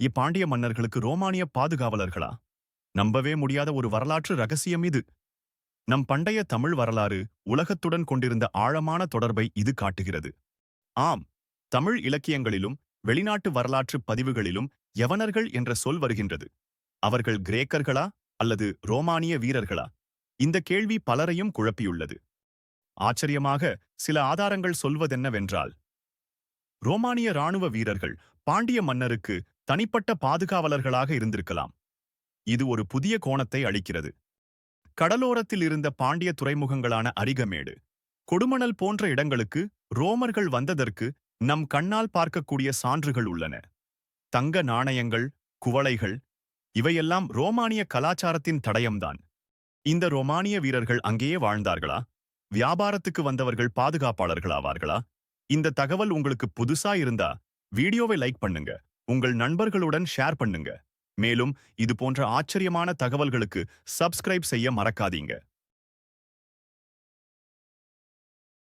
இப்பாண்டிய மன்னர்களுக்கு ரோமானிய பாதுகாவலர்களா? நம்பவே முடியாத ஒரு வரலாற்று ரகசியம் இது. நம் பண்டைய தமிழ் வரலாறு உலகத்துடன் கொண்டிருந்த ஆழமான தொடர்பை இது காட்டுகிறது. ஆம் தமிழ் இலக்கியங்களிலும் வெளிநாட்டு வரலாற்று பதிவுகளிலும் யவனர்கள் என்ற சொல் வருகின்றது. அவர்கள் கிரேக்கர்களா அல்லது ரோமானிய வீரர்களா? இந்த கேள்வி பலரையும் குழப்பியுள்ளது. ஆச்சரியமாக சில ஆதாரங்கள் சொல்வதென்னவென்றால் ரோமானிய இராணுவ வீரர்கள் பாண்டிய மன்னருக்கு தனிப்பட்ட பாதுகாவலர்களாக இருந்திருக்கலாம். இது ஒரு புதிய கோணத்தை அளிக்கிறது. கடலோரத்தில் இருந்த பாண்டிய துறைமுகங்களான அரிகமேடு கொடுமணல் போன்ற இடங்களுக்கு ரோமர்கள் வந்ததற்கு நம் கண்ணால் பார்க்கக்கூடிய சான்றுகள் உள்ளன. தங்க நாணயங்கள் குவளைகள் இவையெல்லாம் ரோமானிய கலாச்சாரத்தின் தடயம்தான். இந்த ரோமானிய வீரர்கள் அங்கேயே வாழ்ந்தார்களா? வியாபாரத்துக்கு வந்தவர்கள் பாதுகாப்பாளர்களாவார்களா இந்த தகவல் உங்களுக்கு புதுசா இருந்தா வீடியோவை லைக் பண்ணுங்க. உங்கள் நண்பர்களுடன் ஷேர் பண்ணுங்க. மேலும் இது போன்ற ஆச்சரியமான தகவல்களுக்கு சப்ஸ்கிரைப் செய்ய மறக்காதீங்க.